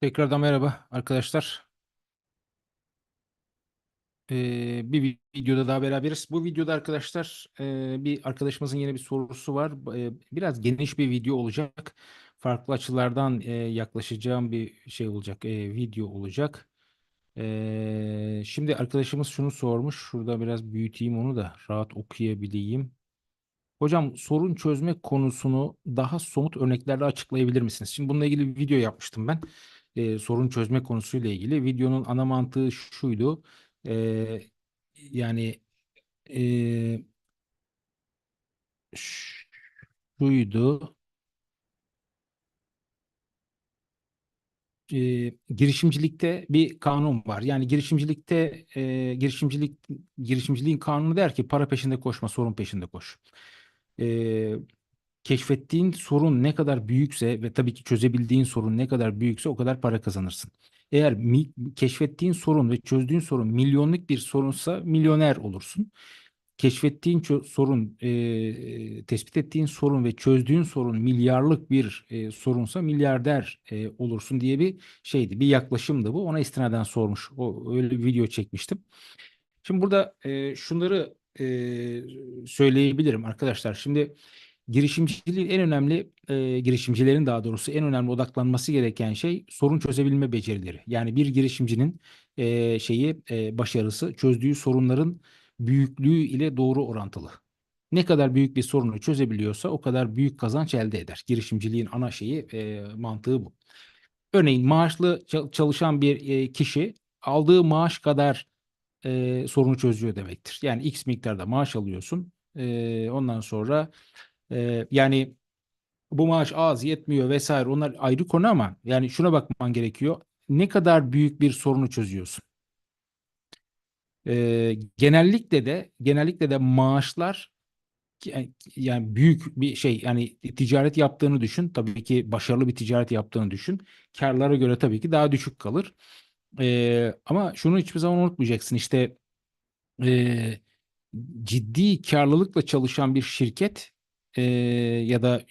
Tekrardan merhaba arkadaşlar. Ee, bir videoda daha beraberiz. Bu videoda arkadaşlar e, bir arkadaşımızın yine bir sorusu var. E, biraz geniş bir video olacak. Farklı açılardan e, yaklaşacağım bir şey olacak. e, video olacak. E, şimdi arkadaşımız şunu sormuş. Şurada biraz büyüteyim onu da rahat okuyabileyim. Hocam sorun çözme konusunu daha somut örneklerle açıklayabilir misiniz? Şimdi bununla ilgili bir video yapmıştım ben. Ee, sorun çözme konusuyla ilgili. Videonun ana mantığı şuydu. Ee, yani e, şuydu. e, girişimcilikte bir kanun var. Yani girişimcilikte e, girişimcilik girişimciliğin kanunu der ki para peşinde koşma, sorun peşinde koş. E, keşfettiğin sorun ne kadar büyükse ve tabii ki çözebildiğin sorun ne kadar büyükse o kadar para kazanırsın. Eğer mi, keşfettiğin sorun ve çözdüğün sorun milyonluk bir sorunsa milyoner olursun keşfettiğin sorun, e, tespit ettiğin sorun ve çözdüğün sorun milyarlık bir e, sorunsa milyarder e, olursun diye bir şeydi. Bir yaklaşımdı bu. Ona istinaden sormuş. O öyle bir video çekmiştim. Şimdi burada e, şunları e, söyleyebilirim arkadaşlar. Şimdi girişimciliğin en önemli e, girişimcilerin daha doğrusu en önemli odaklanması gereken şey sorun çözebilme becerileri. Yani bir girişimcinin e, şeyi e, başarısı çözdüğü sorunların büyüklüğü ile doğru orantılı. Ne kadar büyük bir sorunu çözebiliyorsa o kadar büyük kazanç elde eder. Girişimciliğin ana şeyi e, mantığı bu. Örneğin maaşlı çalışan bir e, kişi aldığı maaş kadar e, sorunu çözüyor demektir. Yani X miktarda maaş alıyorsun. E, ondan sonra e, yani bu maaş az yetmiyor vesaire onlar ayrı konu ama yani şuna bakman gerekiyor. Ne kadar büyük bir sorunu çözüyorsun? E, genellikle de genellikle de maaşlar yani büyük bir şey yani ticaret yaptığını düşün. Tabii ki başarılı bir ticaret yaptığını düşün. Karlara göre tabii ki daha düşük kalır. E, ama şunu hiçbir zaman unutmayacaksın. İşte e, ciddi karlılıkla çalışan bir şirket e, ya da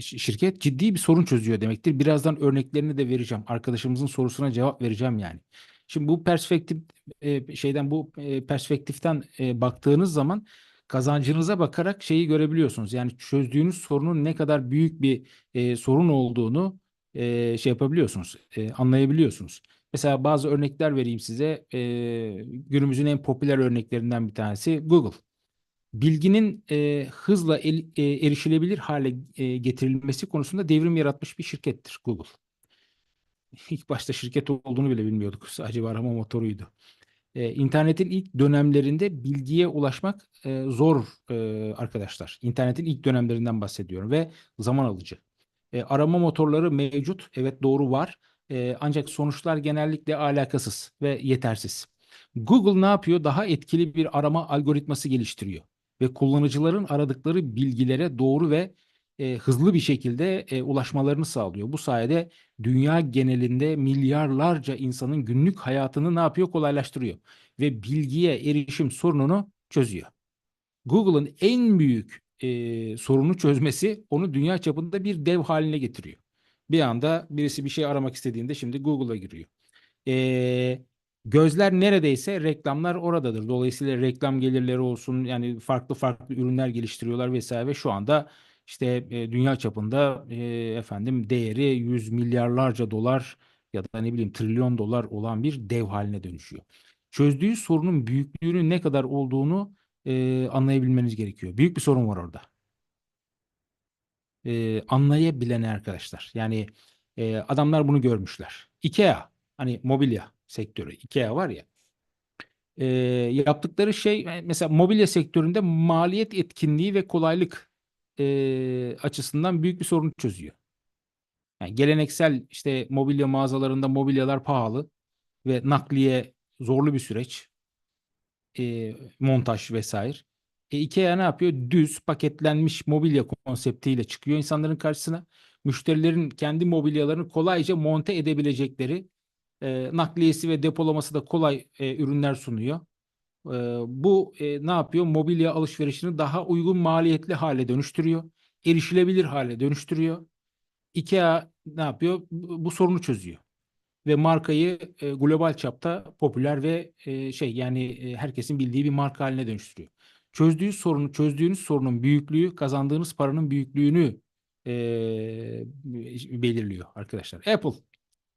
şirket ciddi bir sorun çözüyor demektir. Birazdan örneklerini de vereceğim. Arkadaşımızın sorusuna cevap vereceğim yani. Şimdi bu perspektif e, şeyden bu e, perspektiften e, baktığınız zaman kazancınıza bakarak şeyi görebiliyorsunuz. Yani çözdüğünüz sorunun ne kadar büyük bir e, sorun olduğunu e, şey yapabiliyorsunuz, e, anlayabiliyorsunuz. Mesela bazı örnekler vereyim size. E, günümüzün en popüler örneklerinden bir tanesi Google. Bilginin e, hızla el, e, erişilebilir hale e, getirilmesi konusunda devrim yaratmış bir şirkettir Google. İlk başta şirket olduğunu bile bilmiyorduk. Sadece bir arama motoruydu. Ee, internetin ilk dönemlerinde bilgiye ulaşmak e, zor e, arkadaşlar. İnternetin ilk dönemlerinden bahsediyorum ve zaman alıcı. E, arama motorları mevcut, evet doğru var. E, ancak sonuçlar genellikle alakasız ve yetersiz. Google ne yapıyor? Daha etkili bir arama algoritması geliştiriyor ve kullanıcıların aradıkları bilgilere doğru ve e, hızlı bir şekilde e, ulaşmalarını sağlıyor. Bu sayede dünya genelinde milyarlarca insanın günlük hayatını ne yapıyor? Kolaylaştırıyor ve bilgiye erişim sorununu çözüyor. Google'ın en büyük e, sorunu çözmesi onu dünya çapında bir dev haline getiriyor. Bir anda birisi bir şey aramak istediğinde şimdi Google'a giriyor. E, gözler neredeyse reklamlar oradadır. Dolayısıyla reklam gelirleri olsun yani farklı farklı ürünler geliştiriyorlar vesaire ve şu anda işte e, dünya çapında e, efendim değeri yüz milyarlarca dolar ya da ne bileyim trilyon dolar olan bir dev haline dönüşüyor. Çözdüğü sorunun büyüklüğünün ne kadar olduğunu e, anlayabilmeniz gerekiyor. Büyük bir sorun var orada. E, anlayabilene arkadaşlar. Yani e, adamlar bunu görmüşler. IKEA hani mobilya sektörü IKEA var ya e, yaptıkları şey mesela mobilya sektöründe maliyet etkinliği ve kolaylık e, açısından büyük bir sorun çözüyor. Yani geleneksel işte mobilya mağazalarında mobilyalar pahalı ve nakliye zorlu bir süreç. E, montaj vesaire. E, IKEA ne yapıyor? Düz paketlenmiş mobilya konseptiyle çıkıyor insanların karşısına. Müşterilerin kendi mobilyalarını kolayca monte edebilecekleri e, nakliyesi ve depolaması da kolay e, ürünler sunuyor. E, bu e, ne yapıyor? Mobilya alışverişini daha uygun maliyetli hale dönüştürüyor. Erişilebilir hale dönüştürüyor. IKEA ne yapıyor? Bu, bu sorunu çözüyor. ve markayı e, global çapta popüler ve e, şey yani e, herkesin bildiği bir marka haline dönüştürüyor. Çözdüğü sorunu, çözdüğünüz sorunun büyüklüğü, kazandığınız paranın büyüklüğünü e, belirliyor arkadaşlar. Apple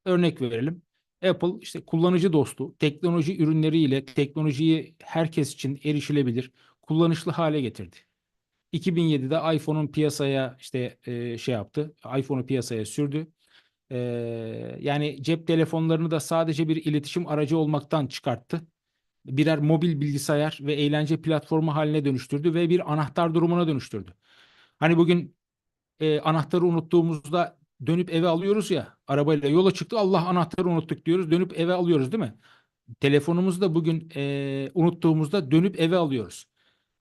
örnek verelim. Apple işte kullanıcı dostu, teknoloji ürünleriyle teknolojiyi herkes için erişilebilir, kullanışlı hale getirdi. 2007'de iPhone'un piyasaya işte e, şey yaptı, iPhone'u piyasaya sürdü. E, yani cep telefonlarını da sadece bir iletişim aracı olmaktan çıkarttı. Birer mobil bilgisayar ve eğlence platformu haline dönüştürdü ve bir anahtar durumuna dönüştürdü. Hani bugün e, anahtarı unuttuğumuzda dönüp eve alıyoruz ya arabayla yola çıktı Allah anahtarı unuttuk diyoruz dönüp eve alıyoruz değil mi? Telefonumuzu da bugün e, unuttuğumuzda dönüp eve alıyoruz.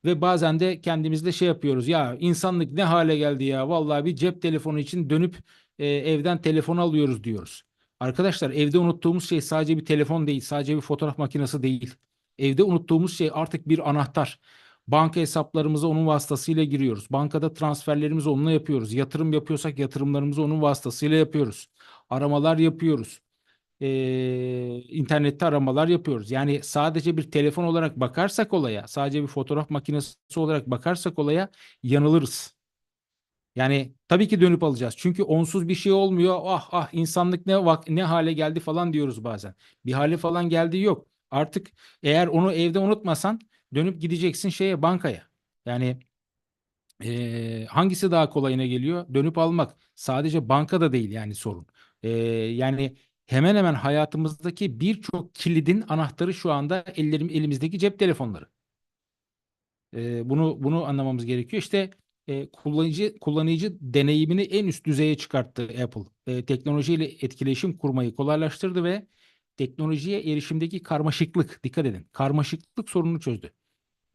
Ve bazen de kendimizde şey yapıyoruz ya insanlık ne hale geldi ya vallahi bir cep telefonu için dönüp e, evden telefon alıyoruz diyoruz. Arkadaşlar evde unuttuğumuz şey sadece bir telefon değil sadece bir fotoğraf makinesi değil. Evde unuttuğumuz şey artık bir anahtar. Banka hesaplarımıza onun vasıtasıyla giriyoruz. Bankada transferlerimizi onunla yapıyoruz. Yatırım yapıyorsak yatırımlarımızı onun vasıtasıyla yapıyoruz. Aramalar yapıyoruz. Ee, internette aramalar yapıyoruz. Yani sadece bir telefon olarak bakarsak olaya, sadece bir fotoğraf makinesi olarak bakarsak olaya yanılırız. Yani tabii ki dönüp alacağız. Çünkü onsuz bir şey olmuyor. Ah ah insanlık ne vak ne hale geldi falan diyoruz bazen. Bir hale falan geldiği yok. Artık eğer onu evde unutmasan dönüp gideceksin şeye bankaya. Yani e, hangisi daha kolayına geliyor? Dönüp almak. Sadece bankada değil yani sorun. E, yani hemen hemen hayatımızdaki birçok kilidin anahtarı şu anda ellerim elimizdeki cep telefonları. E, bunu bunu anlamamız gerekiyor. İşte e, kullanıcı kullanıcı deneyimini en üst düzeye çıkarttı Apple. E, teknolojiyle etkileşim kurmayı kolaylaştırdı ve teknolojiye erişimdeki karmaşıklık, dikkat edin, karmaşıklık sorununu çözdü.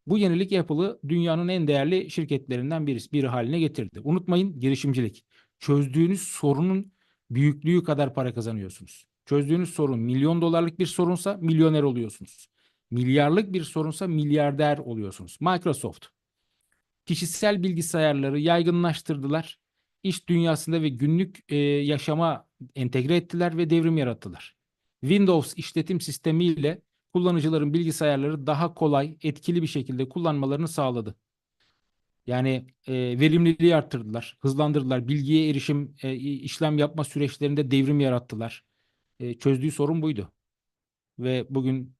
Bu yenilik Apple'ı dünyanın en değerli şirketlerinden birisi, biri haline getirdi. Unutmayın girişimcilik. Çözdüğünüz sorunun büyüklüğü kadar para kazanıyorsunuz. Çözdüğünüz sorun milyon dolarlık bir sorunsa milyoner oluyorsunuz. Milyarlık bir sorunsa milyarder oluyorsunuz. Microsoft kişisel bilgisayarları yaygınlaştırdılar. İş dünyasında ve günlük e, yaşama entegre ettiler ve devrim yarattılar. Windows işletim sistemiyle kullanıcıların bilgisayarları daha kolay, etkili bir şekilde kullanmalarını sağladı. Yani e, verimliliği arttırdılar, hızlandırdılar, bilgiye erişim, e, işlem yapma süreçlerinde devrim yarattılar. E, çözdüğü sorun buydu. Ve bugün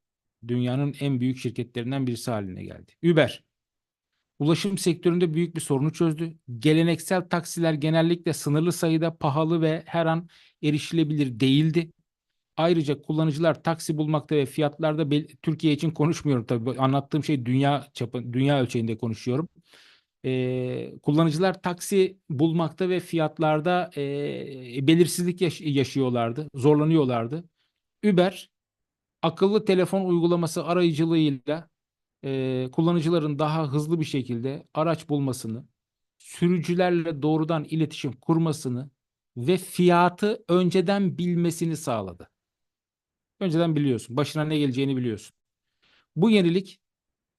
dünyanın en büyük şirketlerinden birisi haline geldi. Uber, ulaşım sektöründe büyük bir sorunu çözdü. Geleneksel taksiler genellikle sınırlı sayıda pahalı ve her an erişilebilir değildi. Ayrıca kullanıcılar taksi bulmakta ve fiyatlarda Türkiye için konuşmuyorum tabii. Anlattığım şey dünya çapı, dünya ölçeğinde konuşuyorum. Ee, kullanıcılar taksi bulmakta ve fiyatlarda e, belirsizlik yaş- yaşıyorlardı, zorlanıyorlardı. Uber akıllı telefon uygulaması arayıcılığıyla e, kullanıcıların daha hızlı bir şekilde araç bulmasını, sürücülerle doğrudan iletişim kurmasını ve fiyatı önceden bilmesini sağladı. Önceden biliyorsun. Başına ne geleceğini biliyorsun. Bu yenilik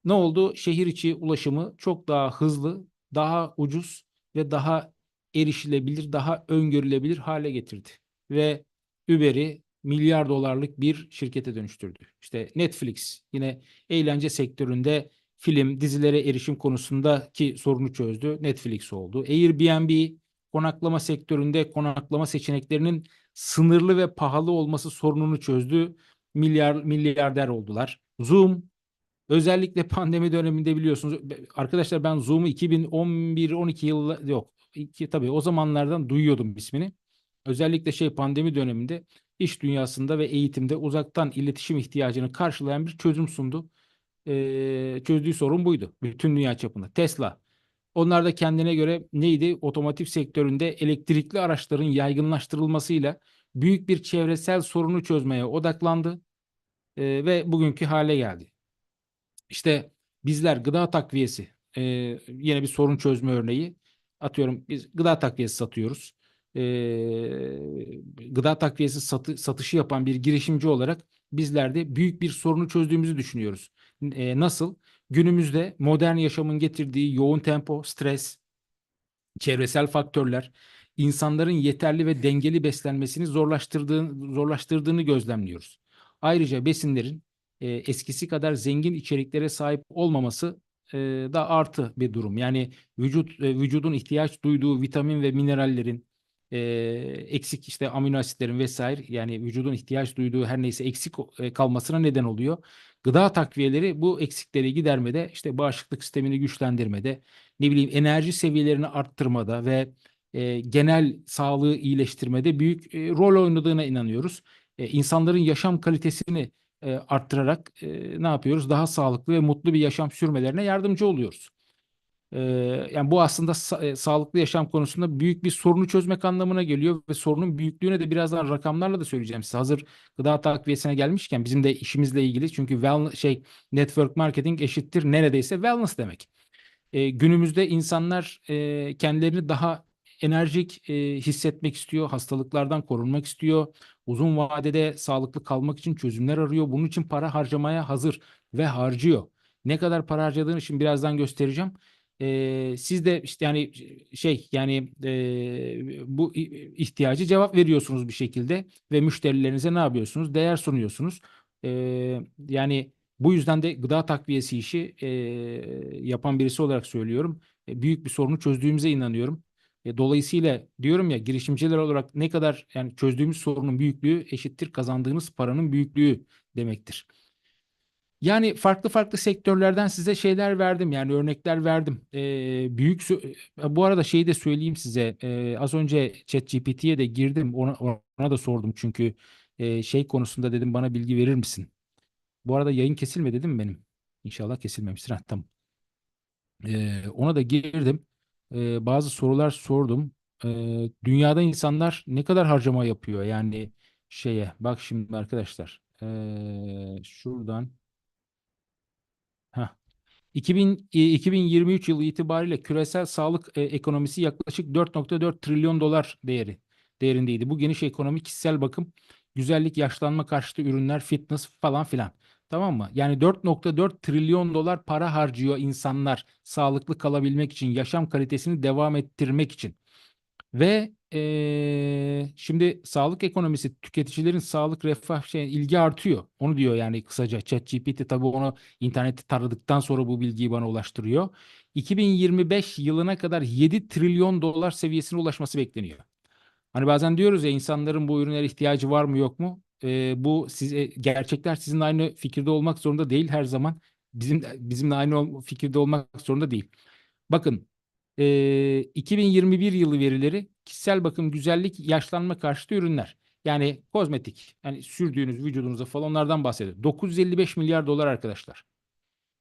ne oldu? Şehir içi ulaşımı çok daha hızlı, daha ucuz ve daha erişilebilir, daha öngörülebilir hale getirdi. Ve Uber'i milyar dolarlık bir şirkete dönüştürdü. İşte Netflix yine eğlence sektöründe film, dizilere erişim konusundaki sorunu çözdü. Netflix oldu. Airbnb konaklama sektöründe konaklama seçeneklerinin sınırlı ve pahalı olması sorununu çözdü. Milyar milyarder oldular. Zoom özellikle pandemi döneminde biliyorsunuz arkadaşlar ben Zoom'u 2011-12 yıl yok iki, tabii o zamanlardan duyuyordum ismini. Özellikle şey pandemi döneminde iş dünyasında ve eğitimde uzaktan iletişim ihtiyacını karşılayan bir çözüm sundu. Ee, çözdüğü sorun buydu. Bütün dünya çapında. Tesla onlar da kendine göre neydi? Otomotiv sektöründe elektrikli araçların yaygınlaştırılmasıyla büyük bir çevresel sorunu çözmeye odaklandı e, ve bugünkü hale geldi. İşte bizler gıda takviyesi e, yine bir sorun çözme örneği atıyorum biz gıda takviyesi satıyoruz. E, gıda takviyesi satı, satışı yapan bir girişimci olarak bizler de büyük bir sorunu çözdüğümüzü düşünüyoruz. E, nasıl? Günümüzde modern yaşamın getirdiği yoğun tempo, stres, çevresel faktörler, insanların yeterli ve dengeli beslenmesini zorlaştırdığını, zorlaştırdığını gözlemliyoruz. Ayrıca besinlerin e, eskisi kadar zengin içeriklere sahip olmaması e, da artı bir durum. Yani vücut e, vücudun ihtiyaç duyduğu vitamin ve minerallerin e, eksik işte amino asitlerin vesaire yani vücudun ihtiyaç duyduğu her neyse eksik e, kalmasına neden oluyor. Gıda takviyeleri bu eksikleri gidermede, işte bağışıklık sistemini güçlendirmede, ne bileyim enerji seviyelerini arttırmada ve e, genel sağlığı iyileştirmede büyük e, rol oynadığına inanıyoruz. E, insanların yaşam kalitesini e, arttırarak e, ne yapıyoruz? Daha sağlıklı ve mutlu bir yaşam sürmelerine yardımcı oluyoruz. E, yani bu aslında sa- e, sağlıklı yaşam konusunda büyük bir sorunu çözmek anlamına geliyor ve sorunun büyüklüğüne de birazdan rakamlarla da söyleyeceğim size. Hazır gıda takviyesine gelmişken bizim de işimizle ilgili çünkü wellness, şey network marketing eşittir neredeyse wellness demek. E, günümüzde insanlar e, kendilerini daha enerjik e, hissetmek istiyor, hastalıklardan korunmak istiyor, uzun vadede sağlıklı kalmak için çözümler arıyor. Bunun için para harcamaya hazır ve harcıyor. Ne kadar para harcadığını şimdi birazdan göstereceğim. E, siz de işte yani şey yani e, bu ihtiyacı cevap veriyorsunuz bir şekilde ve müşterilerinize ne yapıyorsunuz? Değer sunuyorsunuz. E, yani bu yüzden de gıda takviyesi işi e, yapan birisi olarak söylüyorum. E, büyük bir sorunu çözdüğümüze inanıyorum. E, dolayısıyla diyorum ya girişimciler olarak ne kadar yani çözdüğümüz sorunun büyüklüğü eşittir kazandığınız paranın büyüklüğü demektir. Yani farklı farklı sektörlerden size şeyler verdim yani örnekler verdim. Ee, büyük e, bu arada şeyi de söyleyeyim size. Ee, az önce ChatGPT'ye de girdim. Ona, ona da sordum çünkü e, şey konusunda dedim bana bilgi verir misin? Bu arada yayın kesilmedi değil mi benim? İnşallah kesilmemiştir. Ha, tamam. Ee, ona da girdim. Ee, bazı sorular sordum. Ee, dünyada insanlar ne kadar harcama yapıyor? Yani şeye bak şimdi arkadaşlar. Ee, şuradan. Heh. 2000, e, 2023 yılı itibariyle küresel sağlık e, ekonomisi yaklaşık 4.4 trilyon dolar değeri değerindeydi. Bu geniş ekonomi kişisel bakım, güzellik, yaşlanma karşıtı ürünler, fitness falan filan. Tamam mı? Yani 4.4 trilyon dolar para harcıyor insanlar sağlıklı kalabilmek için, yaşam kalitesini devam ettirmek için. Ve şimdi sağlık ekonomisi tüketicilerin sağlık refah şey ilgi artıyor. Onu diyor yani kısaca ChatGPT tabii onu internette taradıktan sonra bu bilgiyi bana ulaştırıyor. 2025 yılına kadar 7 trilyon dolar seviyesine ulaşması bekleniyor. Hani bazen diyoruz ya insanların bu ürünlere ihtiyacı var mı yok mu? Eee, bu size gerçekler sizinle aynı fikirde olmak zorunda değil her zaman. Bizim bizimle aynı fikirde olmak zorunda değil. Bakın e, 2021 yılı verileri kişisel bakım, güzellik, yaşlanma karşıtı ürünler. Yani kozmetik, yani sürdüğünüz vücudunuza falan onlardan bahsediyor. 955 milyar dolar arkadaşlar.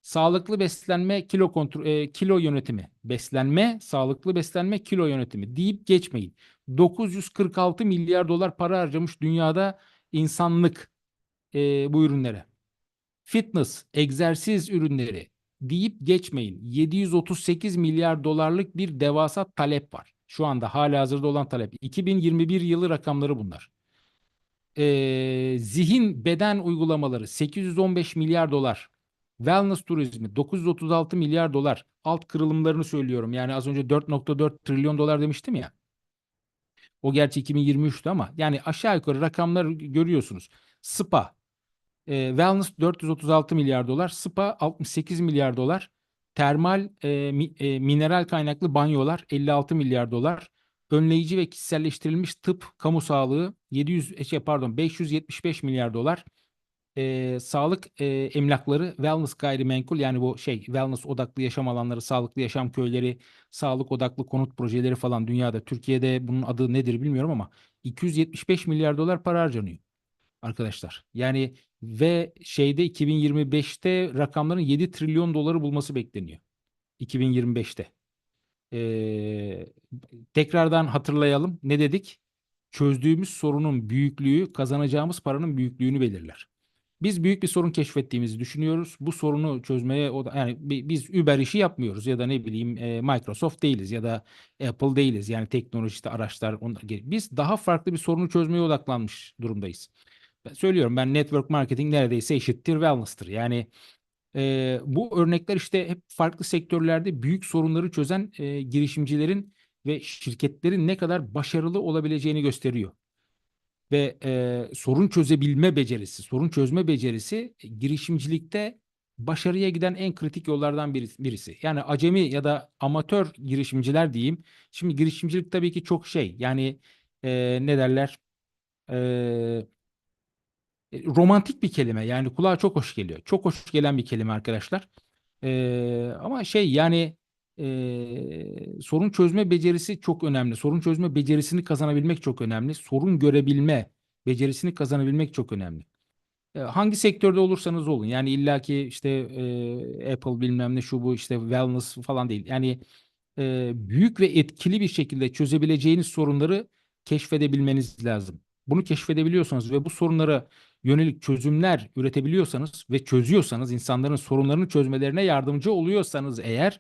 Sağlıklı beslenme, kilo kontrol, e, kilo yönetimi, beslenme, sağlıklı beslenme, kilo yönetimi deyip geçmeyin. 946 milyar dolar para harcamış dünyada insanlık e, bu ürünlere. Fitness, egzersiz ürünleri, deyip geçmeyin. 738 milyar dolarlık bir devasa talep var. Şu anda hala hazırda olan talep. 2021 yılı rakamları bunlar. Ee, zihin beden uygulamaları 815 milyar dolar. Wellness turizmi 936 milyar dolar. Alt kırılımlarını söylüyorum. Yani az önce 4.4 trilyon dolar demiştim ya. O gerçi 2023'tü ama yani aşağı yukarı rakamları görüyorsunuz. Spa e, Wellness 436 milyar dolar, Spa 68 milyar dolar, termal e, mi, e, mineral kaynaklı banyolar 56 milyar dolar, önleyici ve kişiselleştirilmiş tıp, kamu sağlığı 700 şey pardon 575 milyar dolar. E, sağlık e, emlakları, wellness gayrimenkul yani bu şey wellness odaklı yaşam alanları, sağlıklı yaşam köyleri, sağlık odaklı konut projeleri falan dünyada. Türkiye'de bunun adı nedir bilmiyorum ama 275 milyar dolar para harcanıyor arkadaşlar. Yani ve şeyde 2025'te rakamların 7 trilyon doları bulması bekleniyor. 2025'te. Ee, tekrardan hatırlayalım. Ne dedik? Çözdüğümüz sorunun büyüklüğü kazanacağımız paranın büyüklüğünü belirler. Biz büyük bir sorun keşfettiğimizi düşünüyoruz. Bu sorunu çözmeye yani biz Uber işi yapmıyoruz ya da ne bileyim Microsoft değiliz ya da Apple değiliz. Yani teknolojide araçlar biz daha farklı bir sorunu çözmeye odaklanmış durumdayız. Ben söylüyorum ben network marketing neredeyse eşittir wellness'tır. Yani e, bu örnekler işte hep farklı sektörlerde büyük sorunları çözen e, girişimcilerin ve şirketlerin ne kadar başarılı olabileceğini gösteriyor. Ve e, sorun çözebilme becerisi, sorun çözme becerisi e, girişimcilikte başarıya giden en kritik yollardan birisi. Yani acemi ya da amatör girişimciler diyeyim. Şimdi girişimcilik tabii ki çok şey. Yani e, ne derler? E, romantik bir kelime. Yani kulağa çok hoş geliyor. Çok hoş gelen bir kelime arkadaşlar. E, ama şey yani e, sorun çözme becerisi çok önemli. Sorun çözme becerisini kazanabilmek çok önemli. Sorun görebilme becerisini kazanabilmek çok önemli. E, hangi sektörde olursanız olun. Yani illaki işte e, Apple bilmem ne şu bu işte wellness falan değil. Yani e, büyük ve etkili bir şekilde çözebileceğiniz sorunları keşfedebilmeniz lazım. Bunu keşfedebiliyorsanız ve bu sorunlara yönelik çözümler üretebiliyorsanız ve çözüyorsanız insanların sorunlarını çözmelerine yardımcı oluyorsanız eğer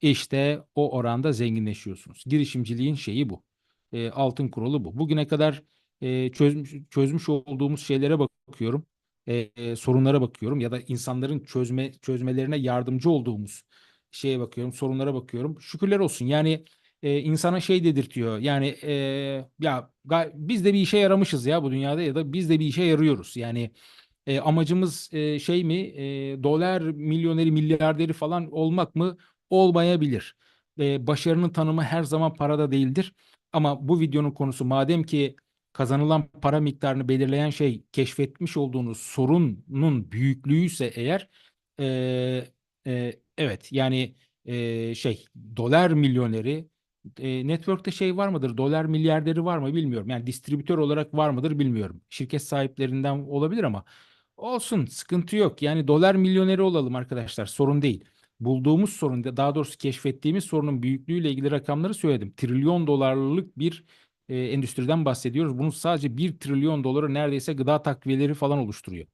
işte o oranda zenginleşiyorsunuz. Girişimciliğin şeyi bu. E, altın kuralı bu. Bugüne kadar e, çözmüş, çözmüş olduğumuz şeylere bakıyorum. E, e, sorunlara bakıyorum ya da insanların çözme çözmelerine yardımcı olduğumuz şeye bakıyorum, sorunlara bakıyorum. Şükürler olsun. Yani e, insana şey dedirtiyor. Yani e, ya biz de bir işe yaramışız ya bu dünyada ya da biz de bir işe yarıyoruz. Yani e, amacımız e, şey mi? E, dolar milyoneri, milyarderi falan olmak mı? Olmayabilir. E, başarının tanımı her zaman parada değildir. Ama bu videonun konusu madem ki kazanılan para miktarını belirleyen şey keşfetmiş olduğunuz sorunun büyüklüğü ise eğer e, e, evet yani e, şey dolar milyoneri e, network'te şey var mıdır? Dolar milyarderi var mı bilmiyorum. Yani distribütör olarak var mıdır bilmiyorum. Şirket sahiplerinden olabilir ama olsun sıkıntı yok. Yani dolar milyoneri olalım arkadaşlar sorun değil. Bulduğumuz sorun daha doğrusu keşfettiğimiz sorunun büyüklüğüyle ilgili rakamları söyledim. Trilyon dolarlık bir e, endüstriden bahsediyoruz. Bunun sadece 1 trilyon doları neredeyse gıda takviyeleri falan oluşturuyor.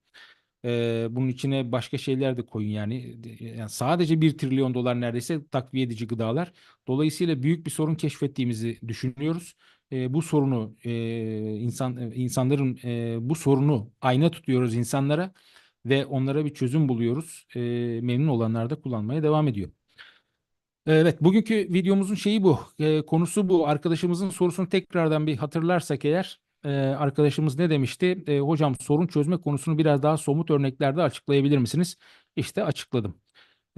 Bunun içine başka şeyler de koyun yani. yani sadece 1 trilyon dolar neredeyse takviye edici gıdalar. Dolayısıyla büyük bir sorun keşfettiğimizi düşünüyoruz. E, bu sorunu e, insan insanların e, bu sorunu ayna tutuyoruz insanlara ve onlara bir çözüm buluyoruz. E, memnun olanlar da kullanmaya devam ediyor. Evet, bugünkü videomuzun şeyi bu, e, konusu bu. Arkadaşımızın sorusunu tekrardan bir hatırlarsak eğer, e, arkadaşımız ne demişti? E, hocam sorun çözme konusunu biraz daha somut örneklerde açıklayabilir misiniz? İşte açıkladım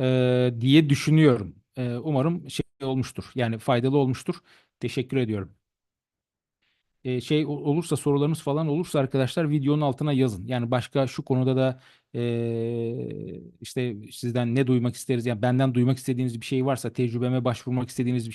e, diye düşünüyorum. E, umarım şey olmuştur, yani faydalı olmuştur. Teşekkür ediyorum e, şey olursa sorularınız falan olursa arkadaşlar videonun altına yazın. Yani başka şu konuda da e, işte sizden ne duymak isteriz yani benden duymak istediğiniz bir şey varsa tecrübeme başvurmak istediğiniz bir şey